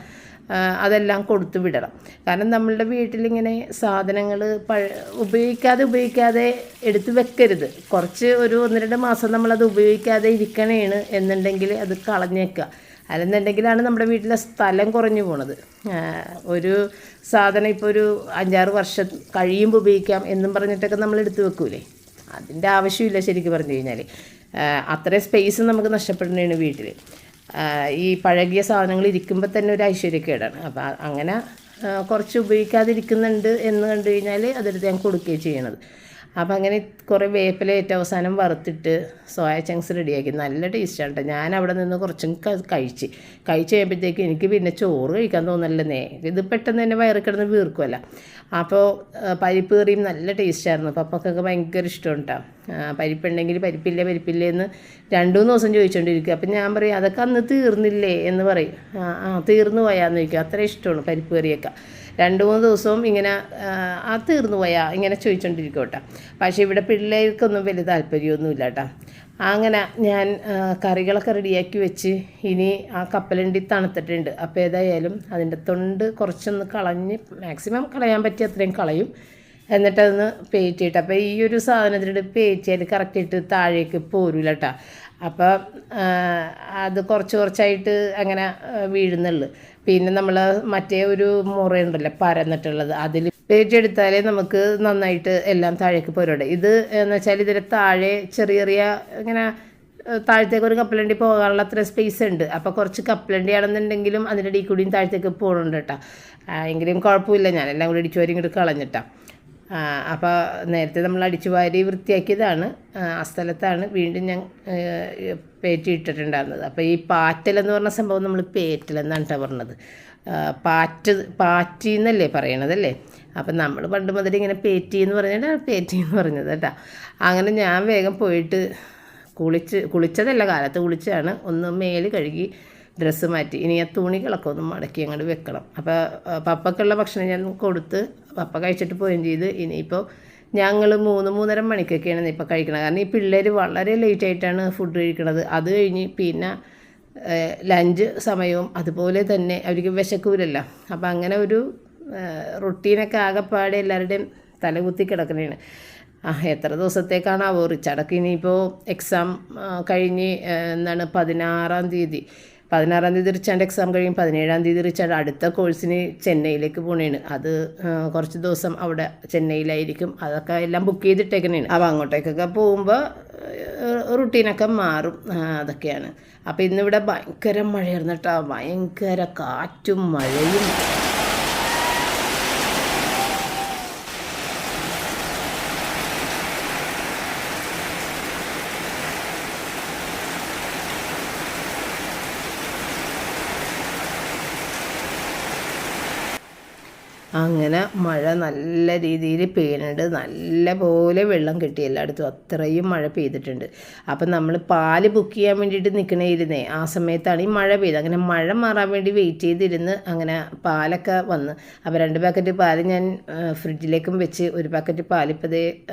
അതെല്ലാം കൊടുത്തു വിടണം. കാരണം നമ്മളുടെ വീട്ടിലിങ്ങനെ സാധനങ്ങൾ പഴ ഉപയോഗിക്കാതെ ഉപയോഗിക്കാതെ എടുത്ത് വെക്കരുത്. കുറച്ച് ഒരു ഒന്ന് രണ്ട് മാസം നമ്മളത് ഉപയോഗിക്കാതെ ഇരിക്കണേണ് എന്നുണ്ടെങ്കിൽ അത് കളഞ്ഞേക്കുക അല്ലെന്നുണ്ടെങ്കിലാണ് നമ്മുടെ വീട്ടിലെ സ്ഥലം കുറഞ്ഞു പോണത്. ഒരു സാധനം ഇപ്പോൾ ഒരു അഞ്ചാറ് വർഷം കഴിയുമ്പോൾ ഉപയോഗിക്കാം എന്നും പറഞ്ഞിട്ടൊക്കെ നമ്മൾ എടുത്തു വെക്കൂലേ? അതിന്റെ ആവശ്യമില്ല ശരിക്കും പറഞ്ഞു കഴിഞ്ഞാൽ അത്രയും സ്പേസ് നമുക്ക് നഷ്ടപ്പെടുന്നതാണ് വീട്ടിൽ ഈ പഴകിയ സാധനങ്ങൾ ഇരിക്കുമ്പോൾ തന്നെ ഒരു ഐശ്വര്യക്കേടാണ്. അപ്പോൾ അങ്ങനെ കുറച്ച് ഉപയോഗിക്കാതിരിക്കുന്നുണ്ട് എന്ന് കണ്ടു കഴിഞ്ഞാൽ അതെടുത്ത് ഞാൻ കൊടുക്കുകയും ചെയ്യണത്. അപ്പം അങ്ങനെ കുറേ വേപ്പില ഏറ്റവും അവസാനം വറുത്തിട്ട് സോയ ചങ്ക്സ് റെഡിയാക്കി നല്ല ടേസ്റ്റാണ് കേട്ടോ ഞാൻ അവിടെ നിന്ന് കുറച്ചും കഴിച്ച്. കഴിച്ച് കഴിയുമ്പോഴത്തേക്ക് എനിക്ക് പിന്നെ ചോറ് കഴിക്കാൻ തോന്നല്ലേ ഇത് പെട്ടെന്ന് തന്നെ വയറ് കിടന്ന് വീർക്കുമല്ല അപ്പോൾ പരിപ്പ് കറിയും നല്ല ടേസ്റ്റായിരുന്നു പപ്പക്കൊക്കെ ഭയങ്കര ഇഷ്ടമാണ് കേട്ടോ പരിപ്പുണ്ടെങ്കിൽ പരിപ്പില്ല പരിപ്പില്ലേ എന്ന് രണ്ടു മൂന്ന് ദിവസം ചോദിച്ചുകൊണ്ടിരിക്കുക അപ്പം ഞാൻ പറയും അതൊക്കെ അന്ന് തീർന്നില്ലേ? എന്ന് പറയും. ആ തീർന്നു പോയാന്ന് ചോദിക്കും. അത്ര ഇഷ്ടമാണ് പരിപ്പ് കറിയൊക്കെ. രണ്ട് മൂന്ന് ദിവസവും ഇങ്ങനെ ആ, തീർന്നു പോയാ ഇങ്ങനെ ചോദിച്ചുകൊണ്ടിരിക്കും കേട്ടോ പക്ഷേ ഇവിടെ പിള്ളേർക്കൊന്നും വലിയ താല്പര്യമൊന്നുമില്ല കേട്ടോ അങ്ങനെ ഞാൻ കറികളൊക്കെ റെഡിയാക്കി വെച്ച് ഇനി ആ കപ്പലണ്ടി തണുത്തിട്ടുണ്ട്. അപ്പോൾ ഏതായാലും അതിന്റെ തൊണ്ട് കുറച്ചൊന്ന് കളഞ്ഞ് മാക്സിമം കളയാൻ പറ്റിയ അത്രയും കളയും. എന്നിട്ടതൊന്ന് പേറ്റിയിട്ട് അപ്പോൾ ഈ ഒരു സാധനത്തിന്റെ പേറ്റിയാൽ ഇട്ട് താഴേക്ക് പോരൂല കേട്ടോ അപ്പോൾ അത് കുറച്ച് കുറച്ചായിട്ട് അങ്ങനെ വീഴുന്നുള്ളു. പിന്നെ നമ്മൾ മറ്റേ ഒരു മുറയുണ്ടല്ലോ പരന്നിട്ടുള്ളത്. അതിൽ പേറ്റെടുത്താലേ നമുക്ക് നന്നായിട്ട് എല്ലാം താഴേക്ക് പോരുണ്ട് ഇത് എന്ന് വെച്ചാൽ ഇതിന്റെ താഴെ ചെറിയ ചെറിയ ഇങ്ങനെ താഴത്തേക്ക് ഒരു കപ്പലണ്ടി പോകാനുള്ള അത്ര സ്പേസ് ഉണ്ട്. അപ്പോൾ കുറച്ച് കപ്പലണ്ടി ആണെന്നുണ്ടെങ്കിലും അതിന്റെ ഇടയിൽ കൂടിയും താഴത്തേക്ക് പോകണുണ്ട് കേട്ടോ എങ്കിലും കുഴപ്പമില്ല. ഞാൻ എല്ലാം കൂടി ഇടിച്ചു വരും ഇങ്ങോട്ട് കളഞ്ഞിട്ടാ അപ്പോൾ നേരത്തെ നമ്മൾ അടിച്ചു വാരി വൃത്തിയാക്കിയതാണ്. ആ, സ്ഥലത്താണ് വീണ്ടും ഞാൻ പേറ്റി ഇട്ടിട്ടുണ്ടായിരുന്നത്. അപ്പോൾ ഈ പാറ്റൽ എന്ന് പറഞ്ഞ സംഭവം നമ്മൾ പേറ്റൽ എന്നാണ് കേട്ടോ പറഞ്ഞത്. പാറ്റ് പാറ്റി എന്നല്ലേ പറയണതല്ലേ അപ്പം നമ്മൾ പണ്ട് മുതൽ ഇങ്ങനെ പേറ്റി എന്ന് പറഞ്ഞിട്ടാണ് പേറ്റി എന്ന് പറഞ്ഞത് കേട്ടോ. അങ്ങനെ ഞാൻ വേഗം പോയിട്ട് കുളിച്ച് കുളിച്ചതല്ല കാലത്ത് കുളിച്ചാണ്. ഒന്ന് മേൽ കഴുകി ഡ്രസ്സ് മാറ്റി. ഇനി ആ തുണികളൊക്കെ ഒന്ന് മടക്കി അങ്ങോട്ട് വെക്കണം. അപ്പോൾ പപ്പക്കുള്ള ഭക്ഷണം ഞാൻ കൊടുത്ത് പപ്പ കഴിച്ചിട്ട് പോവുകയും ചെയ്ത്. ഇനിയിപ്പോൾ ഞങ്ങൾ മൂന്ന് മൂന്നര മണിക്കൊക്കെയാണ് ഇപ്പോൾ കഴിക്കണത്. കാരണം ഈ പിള്ളേർ വളരെ ലേറ്റ് ആയിട്ടാണ് ഫുഡ് കഴിക്കുന്നത് അത് കഴിഞ്ഞ് പിന്നെ ലഞ്ച് സമയവും അതുപോലെ തന്നെ അവർക്ക് വിശക്കൂരല്ല അപ്പോൾ അങ്ങനെ ഒരു റൊട്ടീനൊക്കെ ആകെപ്പാടെ എല്ലാവരുടെയും തലകുത്തി കിടക്കുന്നതാണ് ആ എത്ര ദിവസത്തേക്കാണാവോ റിച്ചാർഡൊക്കെ ഇനിയിപ്പോൾ എക്സാം കഴിഞ്ഞ് എന്താണ് പതിനാറാം തീയതി. പതിനാറാം തീയതി റിച്ചാന്റെ എക്സാം കഴിയും. പതിനേഴാം തീയതി റിച്ചാർഡ് അടുത്ത കോഴ്സിന് ചെന്നൈയിലേക്ക് പോണേണ്. അത് കുറച്ച് ദിവസം അവിടെ ചെന്നൈയിലായിരിക്കും. അതൊക്കെ എല്ലാം ബുക്ക് ചെയ്തിട്ടേക്കണേണ്. അപ്പോൾ അങ്ങോട്ടേക്കൊക്കെ പോകുമ്പോൾ റുട്ടീനൊക്കെ മാറും. അതൊക്കെയാണ്. അപ്പോൾ ഇന്നിവിടെ ഭയങ്കര മഴയായിരുന്നു കേട്ടോ ഭയങ്കര കാറ്റും മഴയും. അങ്ങനെ മഴ നല്ല രീതിയിൽ പെയ്യുന്നുണ്ട്. നല്ല പോലെ വെള്ളം കിട്ടി എല്ലായിടത്തും. അത്രയും മഴ പെയ്തിട്ടുണ്ട്. അപ്പം നമ്മൾ പാൽ ബുക്ക് ചെയ്യാൻ വേണ്ടിയിട്ട് നിൽക്കണേരുന്നേ ആ സമയത്താണ് ഈ മഴ പെയ്തത്. അങ്ങനെ മഴ മാറാൻ വേണ്ടി വെയിറ്റ് ചെയ്തിരുന്ന് അങ്ങനെ പാലൊക്കെ വന്ന്. അപ്പോൾ രണ്ട് പാക്കറ്റ് പാൽ ഞാൻ ഫ്രിഡ്ജിലേക്കും വെച്ച് ഒരു പാക്കറ്റ്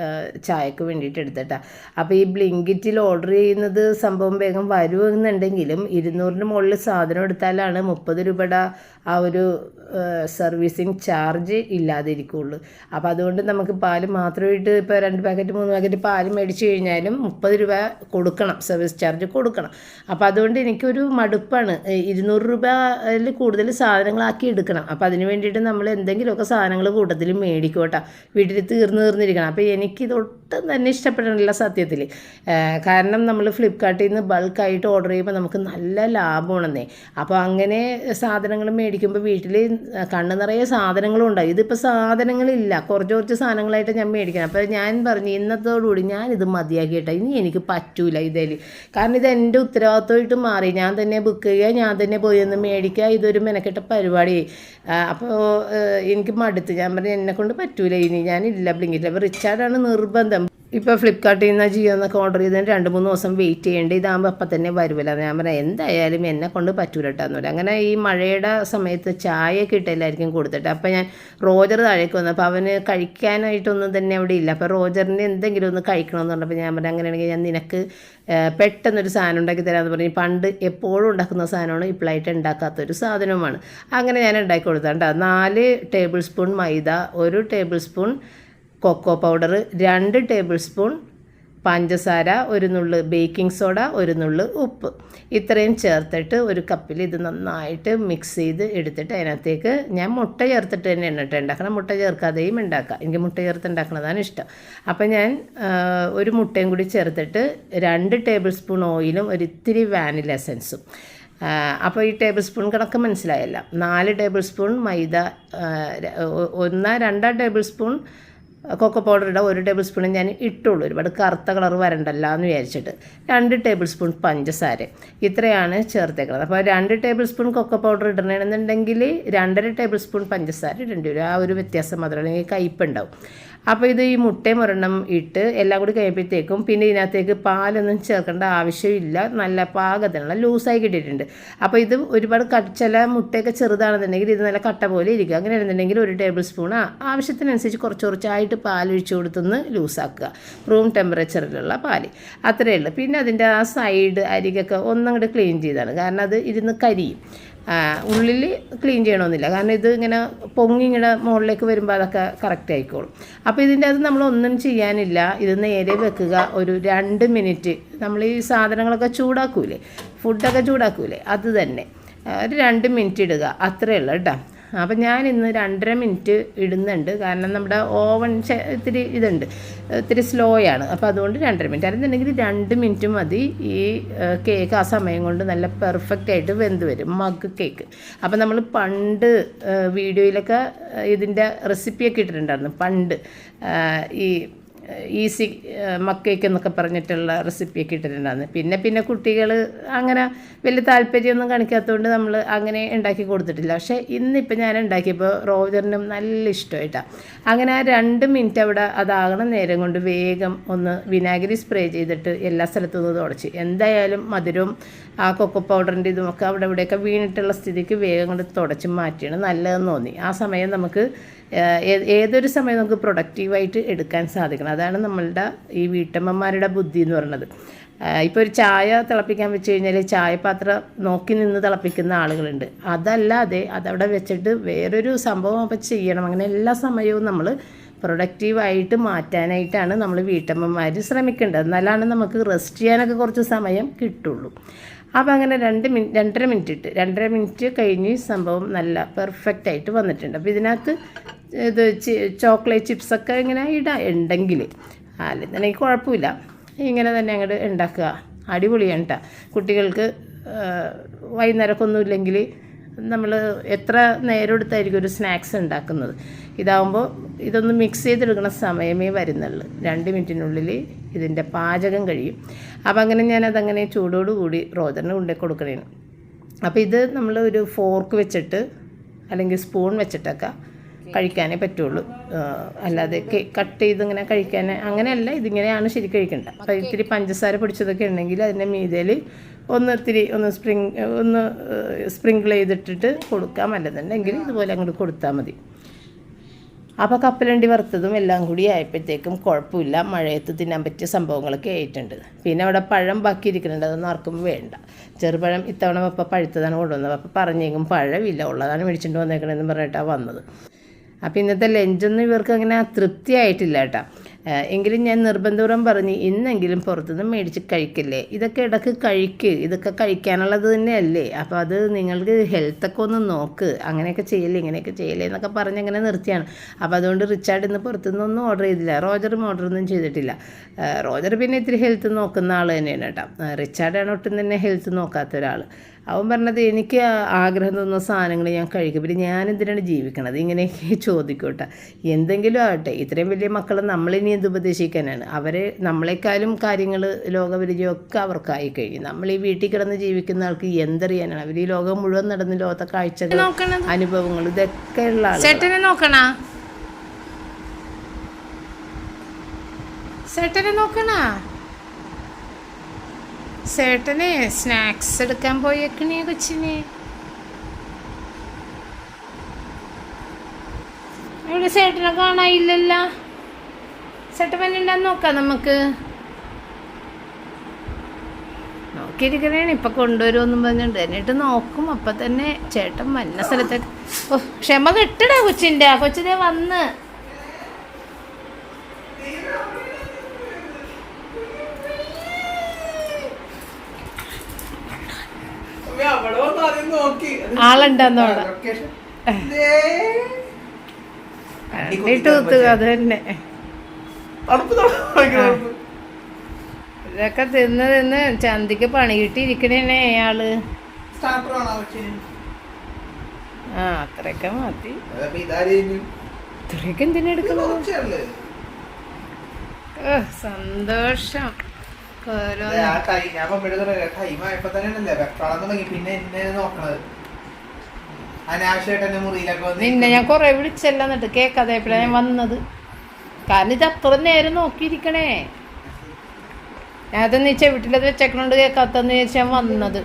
ആ, ചായക്ക് വേണ്ടിയിട്ട് എടുത്തിട്ടാ. അപ്പോൾ ഈ ബ്ലിങ്കിറ്റിൽ ഓർഡർ ചെയ്യുന്നത് സംഭവം വേഗം വരുമെന്നുണ്ടെങ്കിലും ഇരുന്നൂറിന് മുകളിൽ സാധനം എടുത്താലാണ് മുപ്പത് രൂപയുടെ ആ ഒരു സർവീസിങ് ചാർജ് ഇല്ലാതിരിക്കുള്ളൂ. അപ്പോൾ അതുകൊണ്ട് നമുക്ക് പാൽ മാത്രമായിട്ട് ഇപ്പോൾ രണ്ട് പാക്കറ്റ് മൂന്ന് പാക്കറ്റ് പാൽ മേടിച്ച് കഴിഞ്ഞാലും മുപ്പത് രൂപ കൊടുക്കണം സർവീസ് ചാർജ് കൊടുക്കണം. അപ്പോൾ അതുകൊണ്ട് എനിക്കൊരു മടുപ്പാണ്. ഇരുന്നൂറ് രൂപയിൽ കൂടുതൽ സാധനങ്ങളാക്കി എടുക്കണം. അപ്പോൾ അതിന് വേണ്ടിയിട്ട് നമ്മൾ എന്തെങ്കിലുമൊക്കെ സാധനങ്ങൾ കൂട്ടത്തിൽ മേടിക്കോട്ടാ വീട്ടിൽ തീർന്ന് തീർന്നിരിക്കണം. അപ്പോൾ എനിക്കിത് ഒട്ടും തന്നെ ഇഷ്ടപ്പെടണില്ല സത്യത്തിൽ കാരണം നമ്മൾ ഫ്ലിപ്കാർട്ടിൽ നിന്ന് ബൾക്കായിട്ട് ഓർഡർ ചെയ്യുമ്പോൾ നമുക്ക് നല്ല ലാഭമാണെന്നേ. അപ്പോൾ അങ്ങനെ സാധനങ്ങൾ മേടിക്കുമ്പോൾ വീട്ടിൽ കണ്ണ് നിറയെ സാധനങ്ങളും ഉണ്ടാവും ഇതിപ്പോൾ സാധനങ്ങളില്ല. കുറച്ച് കുറച്ച് സാധനങ്ങളായിട്ട് ഞാൻ മേടിക്കണം. അപ്പോൾ ഞാൻ പറഞ്ഞു ഇന്നത്തോടുകൂടി ഞാനിത് മതിയാക്കിയിട്ട് ഇനി എനിക്ക് പറ്റൂല ഇതിൽ കാരണം ഇത് എന്റെ ഉത്തരവാദിത്വമായിട്ട് മാറി. ഞാൻ തന്നെ ബുക്ക് ചെയ്യുക ഞാൻ തന്നെ പോയി ഒന്ന് മേടിക്കുക. ഇതൊരു മെനക്കെട്ട പരിപാടി. അപ്പോൾ എനിക്ക് മടുത്ത്. ഞാൻ പറഞ്ഞു എന്നെ കൊണ്ട് പറ്റൂല ഇനി. ഞാനില്ല ബ്ലിങ്കില്ല. അപ്പോൾ റിച്ചാർഡാണ് നിർബന്ധം. ഇപ്പോൾ ഫ്ലിപ്കാർട്ടിൽ നിന്ന് ജിയോ എന്നൊക്കെ ഓർഡർ ചെയ്തതിന് രണ്ട് മൂന്ന് ദിവസം വെയിറ്റ് ചെയ്യേണ്ടി ഇതാകുമ്പോൾ അപ്പം തന്നെ വരുമല്ലോ ഞാൻ പറയാം എന്തായാലും എന്നെ കൊണ്ട് പറ്റൂല കേട്ടോ അങ്ങനെ ഈ മഴയുടെ സമയത്ത് ചായയൊക്കെ ഇട്ട് എല്ലാവർക്കും കൊടുത്തിട്ട് അപ്പോൾ ഞാൻ റോജർ താഴേക്ക് വന്നു. അപ്പോൾ അവന് കഴിക്കാനായിട്ടൊന്നും തന്നെ അവിടെ ഇല്ല. അപ്പോൾ റോജറിന് എന്തെങ്കിലും ഒന്ന് കഴിക്കണമെന്ന് പറഞ്ഞപ്പോൾ ഞാൻ പറഞ്ഞു അങ്ങനെയാണെങ്കിൽ ഞാൻ നിനക്ക് പെട്ടെന്നൊരു സാധനം ഉണ്ടാക്കി തരാമെന്ന് പറഞ്ഞ്. പണ്ട് എപ്പോഴും ഉണ്ടാക്കുന്ന സാധനമാണ് ഇപ്പോഴായിട്ട് ഉണ്ടാക്കാത്തൊരു സാധനവുമാണ്. അങ്ങനെ ഞാൻ ഉണ്ടാക്കി കൊടുത്താണ്ട് നാല് ടേബിൾ സ്പൂൺ മൈദ ഒരു ടേബിൾ സ്പൂൺ കൊക്കോ പൗഡർ രണ്ട് ടേബിൾ സ്പൂൺ പഞ്ചസാര ഒരു നുള്ള് ബേക്കിംഗ് സോഡ ഒരു നുള്ള് ഉപ്പ്. ഇത്രയും ചേർത്തിട്ട് ഒരു കപ്പിൽ ഇത് നന്നായിട്ട് മിക്സ് ചെയ്ത് എടുത്തിട്ട് അതിനകത്തേക്ക് ഞാൻ മുട്ട ചേർത്തിട്ട് തന്നെ എണ്ണിട്ട് ഉണ്ടാക്കണം മുട്ട ചേർക്കാതെയും ഉണ്ടാക്കാം. എനിക്ക് മുട്ട ചേർത്ത് ഉണ്ടാക്കുന്നതാണ് ഇഷ്ടം. അപ്പം ഞാൻ ഒരു മുട്ടയും കൂടി ചേർത്തിട്ട് രണ്ട് ടേബിൾ സ്പൂൺ ഓയിലും ഒരു ഇത്തിരി വാനില എസൻസും. അപ്പോൾ ഈ ടേബിൾ സ്പൂൺ കണക്ക് മനസ്സിലായല്ല. നാല് ടേബിൾ സ്പൂൺ മൈദ ഒന്നോ രണ്ടോ ടേബിൾ സ്പൂൺ കൊക്കോ പൗഡർ ഇടാം ഒരു ടേബിൾ സ്പൂൺ ഞാൻ ഇട്ടുള്ളൂ. ഒരുപാട് കറുത്ത കളർ വരണ്ടല്ല എന്ന് വിചാരിച്ചിട്ട്. രണ്ട് ടേബിൾ സ്പൂൺ പഞ്ചസാര. ഇത്രയാണ് ചേർത്തേക്കുന്നത് അപ്പോൾ രണ്ട് ടേബിൾ സ്പൂൺ കൊക്കോ പൗഡർ ഇടണമെന്നുണ്ടെങ്കിൽ രണ്ടര ടേബിൾ സ്പൂൺ പഞ്ചസാര ഇടേണ്ടി വരും. ആ ഒരു വ്യത്യാസം മാത്രമേ കയ്പുണ്ടാവും അപ്പോൾ ഇത് ഈ മുട്ടയും ഒരെണ്ണം ഇട്ട് എല്ലാം കൂടി കഴിയുമ്പോഴത്തേക്കും പിന്നെ ഇതിനകത്തേക്ക് പാലൊന്നും ചേർക്കേണ്ട ആവശ്യമില്ല. നല്ല പാകത്തിനുള്ള ലൂസായി കിട്ടിയിട്ടുണ്ട്. അപ്പോൾ ഇത് ഒരുപാട് ചില മുട്ടയൊക്കെ ചെറുതാണെന്നുണ്ടെങ്കിൽ ഇത് നല്ല കട്ട പോലെ ഇരിക്കുക അങ്ങനെ ആണെന്നുണ്ടെങ്കിൽ ഒരു ടേബിൾ സ്പൂൺ ആവശ്യത്തിനനുസരിച്ച് കുറച്ച് കുറച്ചായിട്ട് പാൽ ഒഴിച്ച് കൊടുത്തൊന്ന് ലൂസാക്കുക. റൂം ടെമ്പറേച്ചറിലുള്ള പാൽ അത്രയേ ഉള്ളൂ. പിന്നെ അതിന്റെ ആ സൈഡ് അരികൊക്കെ ഒന്നങ്ങോട്ട് ക്ലീൻ ചെയ്താണ്. കാരണം അത് ഇരുന്ന് കരിയും. ഉള്ളിൽ ക്ലീൻ ചെയ്യണമെന്നില്ല കാരണം ഇത് ഇങ്ങനെ പൊങ്ങി ഇങ്ങനെ മുകളിലേക്ക് വരുമ്പോൾ അതൊക്കെ കറക്റ്റ് ആയിക്കോളും. അപ്പോൾ ഇതിന്റെ അത് നമ്മളൊന്നും ചെയ്യാനില്ല. ഇത് നേരെ വെക്കുക. ഒരു രണ്ട് മിനിറ്റ് നമ്മൾ ഈ സാധനങ്ങളൊക്കെ ചൂടാക്കൂലേ? ഫുഡൊക്കെ ചൂടാക്കൂലേ? അത് തന്നെ. ഒരു രണ്ട് മിനിറ്റ് ഇടുക. അത്രയേ ഉള്ളൂ കേട്ടോ. അപ്പം ഞാൻ ഇന്ന് രണ്ടര മിനിറ്റ് ഇടുന്നുണ്ട്. കാരണം നമ്മുടെ ഓവൻ ഇത്തിരി ഇതുണ്ട്. ഇത്തിരി ആണ് അപ്പോൾ അതുകൊണ്ട് രണ്ടര മിനിറ്റ്. അല്ലെന്നുണ്ടെങ്കിൽ രണ്ട് മിനിറ്റ് മതി. ഈ കേക്ക് ആ സമയം കൊണ്ട് നല്ല പെർഫെക്റ്റ് ആയിട്ട് വെന്ത് വരും. Mug cake. അപ്പോൾ നമ്മൾ പണ്ട് വീഡിയോയിലൊക്കെ ഇതിന്റെ റെസിപ്പിയൊക്കെ ഇട്ടിട്ടുണ്ടായിരുന്നു. പണ്ട് ഈ ഈസി മക്കേക്ക് എന്നൊക്കെ പറഞ്ഞിട്ടുള്ള റെസിപ്പിയൊക്കെ ഇട്ടിട്ടുണ്ടായിരുന്നു. പിന്നെ പിന്നെ കുട്ടികൾ അങ്ങനെ വലിയ താല്പര്യമൊന്നും കാണിക്കാത്തതുകൊണ്ട് നമ്മൾ അങ്ങനെ ഉണ്ടാക്കി കൊടുത്തിട്ടില്ല. പക്ഷേ ഇന്നിപ്പോൾ ഞാൻ ഉണ്ടാക്കിയപ്പോൾ റോജറിനും നല്ല ഇഷ്ടമായിട്ടാണ് അങ്ങനെ ആ രണ്ട് മിനിറ്റ് അവിടെ അതാകണം നേരം കൊണ്ട് വേഗം ഒന്ന് വിനാഗിരി സ്പ്രേ ചെയ്തിട്ട് എല്ലാ സ്ഥലത്തും ഒന്ന് തുടച്ച്. എന്തായാലും മധുരവും ആ കൊക്കോ പൗഡറിന്റെ ഇതുമൊക്കെ അവിടെ ഇവിടെയൊക്കെ വീണിട്ടുള്ള സ്ഥിതിക്ക് വേഗം കൊണ്ട് തുടച്ച് മാറ്റിയാണ് നല്ലതെന്ന് തോന്നി. ആ സമയം നമുക്ക് ഏതൊരു സമയം നമുക്ക് പ്രൊഡക്റ്റീവായിട്ട് എടുക്കാൻ സാധിക്കണം. അതാണ് നമ്മളുടെ ഈ വീട്ടമ്മമാരുടെ ബുദ്ധി എന്ന് പറയുന്നത്. ഇപ്പോൾ ഒരു ചായ തിളപ്പിക്കാൻ വെച്ച് കഴിഞ്ഞാൽ ചായപാത്രം നോക്കി നിന്ന് തിളപ്പിക്കുന്ന ആളുകളുണ്ട്. അതല്ലാതെ അതവിടെ വെച്ചിട്ട് വേറൊരു സംഭവം അപ്പം ചെയ്യണം. അങ്ങനെ എല്ലാ സമയവും നമ്മൾ പ്രൊഡക്റ്റീവായിട്ട് മാറ്റാനായിട്ടാണ് നമ്മൾ വീട്ടമ്മമാർ ശ്രമിക്കേണ്ടത്. എന്നാലാണ് നമുക്ക് റെസ്റ്റ് ചെയ്യാനൊക്കെ കുറച്ച് സമയം കിട്ടുള്ളൂ. അപ്പോൾ അങ്ങനെ രണ്ട് മിനിറ്റ് രണ്ടര മിനിറ്റ് ഇട്ട് രണ്ടര മിനിറ്റ് കഴിഞ്ഞ് സംഭവം നല്ല പെർഫെക്റ്റ് ആയിട്ട് വന്നിട്ടുണ്ട്. അപ്പോൾ ഇതിനകത്ത് ഇത് ചോക്ലേറ്റ് ചിപ്സൊക്കെ ഇങ്ങനെ ഇടാം ഉണ്ടെങ്കിൽ അല്ലെന്നുണ്ടെങ്കിൽ കുഴപ്പമില്ല. ഇങ്ങനെ തന്നെ അങ്ങോട്ട് ഉണ്ടാക്കുക. അടിപൊളിയാണ് കേട്ടോ കുട്ടികൾക്ക് വൈകുന്നേരമൊക്കെ ഒന്നുമില്ലെങ്കിൽ നമ്മൾ എത്ര നേരം എടുത്തായിരിക്കും ഒരു സ്നാക്സ് ഉണ്ടാക്കുന്നത്? ഇതാവുമ്പോൾ ഇതൊന്ന് മിക്സ് ചെയ്തെടുക്കുന്ന സമയമേ വരുന്നുള്ളൂ. രണ്ട് മിനിറ്റിനുള്ളിൽ ഇതിന്റെ പാചകം കഴിയും. അപ്പോൾ അങ്ങനെ ഞാനതങ്ങനെ ചൂടോടുകൂടി റോദറിന് കൊണ്ടേ കൊടുക്കണേ അപ്പോൾ ഇത് നമ്മൾ ഒരു ഫോർക്ക് വെച്ചിട്ട് അല്ലെങ്കിൽ സ്പൂൺ വെച്ചിട്ടൊക്കെ കഴിക്കാനേ പറ്റുള്ളൂ. അല്ലാതെ കട്ട് ചെയ്ത് ഇങ്ങനെ കഴിക്കാൻ അങ്ങനെയല്ല ഇതിങ്ങനെയാണ് ശരി കഴിക്കേണ്ടത് അപ്പോൾ ഇത്തിരി പഞ്ചസാര പൊടിച്ചതൊക്കെ ഉണ്ടെങ്കിൽ അതിന്റെ മീതയിൽ ഒന്ന് ഇത്തിരി ഒന്ന് സ്പ്രിങ് ഒന്ന് സ്പ്രിങ്കിൾ ചെയ്തിട്ടിട്ട് കൊടുക്കാം അല്ലെന്നുണ്ടെങ്കിൽ ഇതുപോലെ അങ്ങോട്ട് കൊടുത്താൽ മതി. അപ്പോൾ കപ്പലണ്ടി വറുത്തതും എല്ലാം കൂടി ആയപ്പോഴത്തേക്കും കുഴപ്പമില്ല. മഴയത്ത് തിന്നാൻ പറ്റിയ സംഭവങ്ങളൊക്കെ ആയിട്ടുണ്ട്. പിന്നെ അവിടെ പഴം ബാക്കി ഇരിക്കുന്നുണ്ട് അതൊന്നും ആർക്കും വേണ്ട. ചെറുപഴം ഇത്തവണ പപ്പ പഴുത്തതാണ് കൊണ്ടുവന്നത്. അപ്പം പറഞ്ഞേക്കും പഴമില്ല. ഉള്ളതാണ് മേടിച്ചിട്ട് വന്നേക്കണമെന്ന് പറഞ്ഞിട്ടാണ് വന്നത്. അപ്പോൾ ഇന്നത്തെ ലഞ്ചൊന്നും ഇവർക്ക് അങ്ങനെ തൃപ്തിയായിട്ടില്ല കേട്ടോ. എങ്കിലും ഞാൻ നിർബന്ധപൂർവം പറഞ്ഞ് ഇന്നെങ്കിലും പുറത്തുനിന്ന് മേടിച്ച് കഴിക്കില്ലേ? ഇതൊക്കെ ഇടയ്ക്ക് കഴിക്ക്. ഇതൊക്കെ കഴിക്കാനുള്ളത് തന്നെയല്ലേ? അപ്പോൾ അത് നിങ്ങൾക്ക് ഹെൽത്തൊക്കെ ഒന്ന് നോക്ക്. അങ്ങനെയൊക്കെ ചെയ്യല്ലേ ഇങ്ങനെയൊക്കെ ചെയ്യല്ലേ എന്നൊക്കെ പറഞ്ഞ് അങ്ങനെ നിർത്തിയാണ്. അപ്പോൾ അതുകൊണ്ട് റിച്ചാർഡ് ഇന്ന് പുറത്തുനിന്നൊന്നും ഓർഡർ ചെയ്തില്ല. റോജറും ഓർഡറൊന്നും ചെയ്തിട്ടില്ല. റോജർ പിന്നെ ഇത്തിരി ഹെൽത്ത് നോക്കുന്ന ആൾ തന്നെയാണ് കേട്ടോ. റിച്ചാർഡാണ് ഒട്ടും തന്നെ ഹെൽത്ത് നോക്കാത്ത ഒരാൾ അവൻ പറഞ്ഞത് എനിക്ക് ആഗ്രഹം തോന്നുന്ന സാധനങ്ങൾ ഞാൻ കഴിക്കും. പിന്നെ ഞാൻ എന്തിനാണ് ജീവിക്കണത്? ഇങ്ങനെയൊക്കെ ചോദിക്കോട്ടെ. എന്തെങ്കിലും ആവട്ടെ ഇത്രയും വലിയ മക്കൾ നമ്മളിനി എന്ത് ഉപദേശിക്കാനാണ്? അവരെ നമ്മളെക്കാളും കാര്യങ്ങൾ ലോകപരിചയമൊക്കെ അവർക്കായി കഴിഞ്ഞു നമ്മൾ ഈ വീട്ടിൽ കിടന്ന് ജീവിക്കുന്ന ആൾക്ക് എന്തറിയാനാണ്? അവർ ഈ ലോകം മുഴുവൻ നടന്ന് ലോകത്തെ കാഴ്ചകൾ അനുഭവങ്ങൾ ഇതൊക്കെ ഉള്ള ചേട്ടനെ നോക്കണ? ചേട്ടനെ നോക്കണ? ചേട്ടനെ സ്നാക്സ് എടുക്കാൻ പോയേക്കണേ കൊച്ചിനെ. ഇവിടെ ചേട്ടനെ കാണാനില്ലല്ലോ. ചേട്ടൻ വന്നിണ്ടാന്ന് നോക്കാം നമുക്ക്. നോക്കിയിരിക്കണേണ് ഇപ്പൊ കൊണ്ടുവരുമെന്നും പറഞ്ഞിട്ട്. എന്നിട്ട് നോക്കും അപ്പൊ തന്നെ ചേട്ടൻ വന്ന സ്ഥലത്തേക്ക്. ഓ ക്ഷമ കെട്ടടാ കൊച്ചിന്റെ. ആ കൊച്ചിനെ വന്ന്. അത് തന്നെ. ഭയങ്കര ഇതൊക്കെ തിന്ന് തിന്ന് ചന്തിക്ക് പണി കിട്ടിയിരിക്കണേ അയാൾ? ആ അത്രയൊക്കെ മതി? ഇത്രയൊക്കെ എന്തിനാ എടുക്കുന്നത്? സന്തോഷം. ഞാൻ തുടങ്ങി പിന്നെ എന്നെ നോക്കണത്. അനാവശ്യമായിട്ട് എന്നെ മുറിയിലൊക്കെ വന്ന് നിന്നെ ഞാൻ കൊറേ വിളിച്ചല്ല എന്നിട്ട് കേൾക്കാതെ ഞാൻ വന്നത്? കാരണം ഇത് അത്ര നേരം നോക്കിയിരിക്കണേ. ഞാനത് നീ ചെവിട്ടിലത് വെച്ചേക്കണോണ്ട് കേൾക്കാത്തെന്ന് ചോദിച്ചാൽ വന്നത്.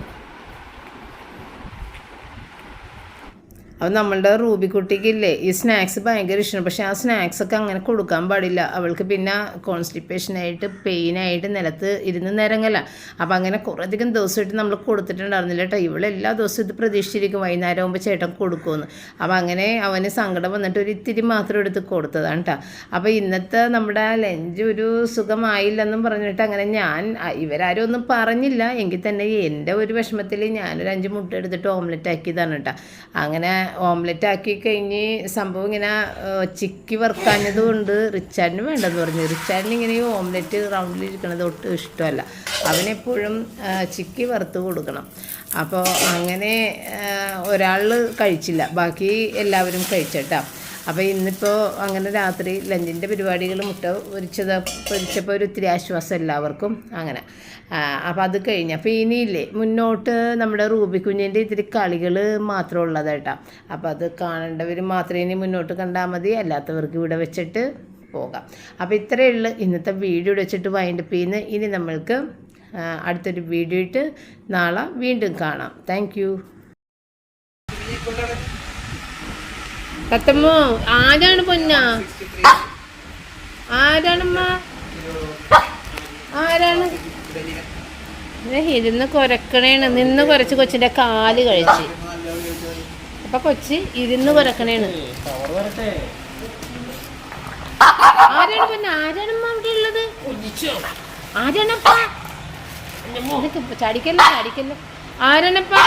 അപ്പോൾ നമ്മളുടെ റൂബിക്കുട്ടിക്കില്ലേ ഈ സ്നാക്സ് ഭയങ്കര ഇഷ്ടമാണ് പക്ഷേ ആ സ്നാക്സ് ഒക്കെ അങ്ങനെ കൊടുക്കാൻ പാടില്ല. അവൾക്ക് പിന്നെ കോൺസ്റ്റിപ്പേഷനായിട്ട് പെയിനായിട്ട് നിലത്ത് ഇരുന്ന് നിരങ്ങല. അപ്പോൾ അങ്ങനെ കുറേയധികം ദിവസമായിട്ട് നമ്മൾ കൊടുത്തിട്ടുണ്ടായിരുന്നില്ല കേട്ടോ. ഇവളെല്ലാ ദിവസവും ഇത് പ്രതീക്ഷിച്ചിരിക്കും വൈകുന്നേരം ആകുമ്പോൾ ചേട്ടൻ കൊടുക്കുമെന്ന് അപ്പോൾ അങ്ങനെ അവന് സങ്കടം വന്നിട്ട് ഒരു ഇത്തിരി മാത്രം എടുത്ത് കൊടുത്തതാണ് കേട്ടോ. അപ്പോൾ ഇന്നത്തെ നമ്മുടെ ലഞ്ച് ഒരു സുഖമായില്ലെന്നും പറഞ്ഞിട്ട് അങ്ങനെ ഞാൻ ഇവരാരും ഒന്നും പറഞ്ഞില്ല. എങ്കിൽ തന്നെ എന്റെ ഒരു വിഷമത്തിൽ ഞാനൊരു അഞ്ച് മുട്ട എടുത്തിട്ട് ഓംലെറ്റ് ആക്കിയതാണ് കേട്ടോ. അങ്ങനെ ഓംലെറ്റ് ആക്കി കഴിഞ്ഞ് സംഭവം ഇങ്ങനെ ചിക്കി വറുക്കാഞ്ഞത് കൊണ്ട് റിച്ചാർഡിന് വേണ്ടെന്ന് പറഞ്ഞു. റിച്ചാർഡിന് ഇങ്ങനെ ഈ ഓംലെറ്റ് റൗണ്ടിൽ ഇരിക്കണത് ഒട്ടും ഇഷ്ടമല്ല. അവനെപ്പോഴും ചിക്കി വറുത്ത് കൊടുക്കണം. അപ്പോൾ അങ്ങനെ ഒരാൾ കഴിച്ചില്ല. ബാക്കി എല്ലാവരും കഴിച്ചേട്ടാ. അപ്പോൾ ഇന്നിപ്പോൾ അങ്ങനെ രാത്രി ലഞ്ചിന്റെ പരിപാടികൾ മുട്ട പൊരിച്ചത് പൊരിച്ചപ്പോൾ ഒരു ഇത്തിരി ആശ്വാസം എല്ലാവർക്കും അങ്ങനെ. അപ്പോൾ അത് കഴിഞ്ഞ്. അപ്പോൾ ഇനിയില്ലേ മുന്നോട്ട് നമ്മുടെ റൂബി കുഞ്ഞിന്റെ ഇത്തിരി കളികൾ മാത്രം ഉള്ളതായിട്ടാണ് അപ്പോൾ അത് കാണേണ്ടവർ മാത്രമേ ഇനി മുന്നോട്ട് കണ്ടാൽ മതി. അല്ലാത്തവർക്ക് ഇവിടെ വെച്ചിട്ട് പോകാം. അപ്പോൾ ഇത്രയേ ഉള്ളൂ ഇന്നത്തെ വീഡിയോ വെച്ചിട്ട് വൈൻഡപ്പ് ചെയ്യുന്ന ഇനി നമ്മൾക്ക് അടുത്തൊരു വീഡിയോ ഇട്ട് നാളെ വീണ്ടും കാണാം. താങ്ക് യു തത്തമ്മോ ആരാണ് പൊന്ന? ആരാണമ്മ? ആരാണ്? ഇരുന്ന് കുരക്കണേണ്. നിന്ന് കുരച്ച് കൊച്ചിന്റെ കാൽ കഴിച്ച് അപ്പൊ കൊച്ചി ഇരുന്ന് കുരക്കണേണ്. ആരാണ് പൊന്ന? ആരാണമ്മ അവിടെ ഉള്ളത്? ആരാണപ്പാ? ചാടിക്കല്ല ചാടിക്കല്ല? ആരാണപ്പാ?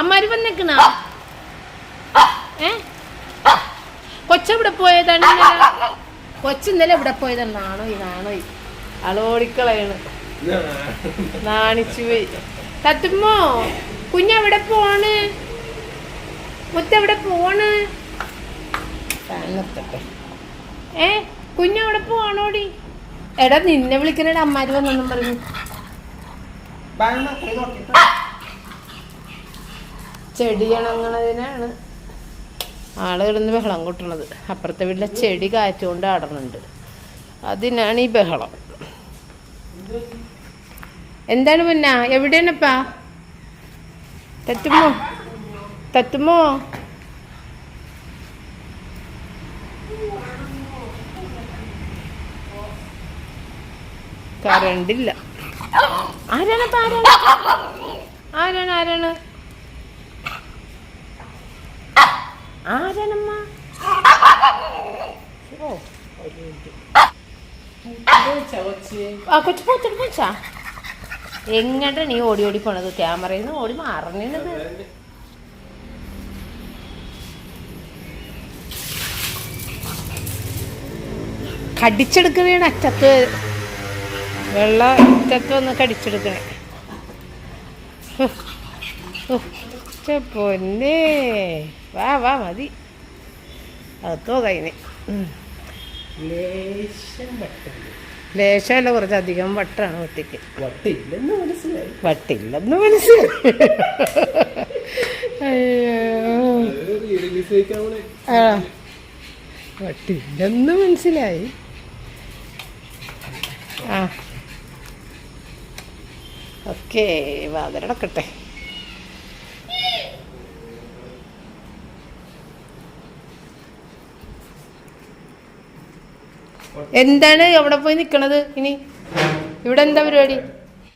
അമ്മാര് വന്നേക്കണ? ഏ? കൊച്ചെവിടെ പോയതാണ് കൊച്ചിന്നലെ കൊച്ച് ഇന്നലെ ഇവിടെ പോയതാണ്? നാണോയി നാണോയി അളോടിക്കളയാണ്. നാണിച്ചു പോയി. തത്തുമ്മോ കുഞ്ഞെവിടെ പോണ് മുത്തെവിടെ പോണ് തന്നത്തെ ഏ കുഞ്ഞവിടെ പോണോടി എടാ നിന്നെ വിളിക്കണേടാ അമ്മാര് വന്നൊന്നും പറഞ്ഞു. ചെടി ഇണങ്ങണതിനാണ് ആൾ കിടന്ന് ബഹളം കൂട്ടണത് അപ്പുറത്തെ വീട്ടിലെ ചെടി കാറ്റുകൊണ്ട് ആടണുണ്ട് അതിനാണ് ഈ ബഹളം. എന്താണ് മുന്ന എവിടെയാണപ്പാ? തത്തുമോ തത്തുമോ കറണ്ടില്ല. ആരാണപ്പാ ആരാണ്? ആരാണ് ആരാണ്? ആരാണമ്മ? കൊച്ചു പോച്ചു പോച്ചാ എങ്ങോട്ടാ നീ ഓടി ഓടി പോണത്? ക്യാമറയിൽ നിന്ന് ഓടി മാറണത് കടിച്ചെടുക്കണേണ് അറ്റത്ത്. വെള്ള അറ്റത്ത് വന്ന് കടിച്ചെടുക്കണേ. പൊന്നേ. വാ വാ മതി. അകത്തോ കൈന്. ലേശമല്ല കുറച്ചധികം വട്ടാണ് വട്ടിക്ക്. വട്ടില്ലെന്ന് മനസ്സിലായി. വട്ടില്ലെന്ന് മനസ്സിലായി. അയ്യോ. ആ. വട്ടില്ലെന്ന് മനസ്സിലായി. ആ. ഓക്കേ വാതിലടക്കട്ടെ. എന്താണ് എവിടെ പോയി നിക്കണത്? ഇനി ഇവിടെ എന്താ പരിപാടി?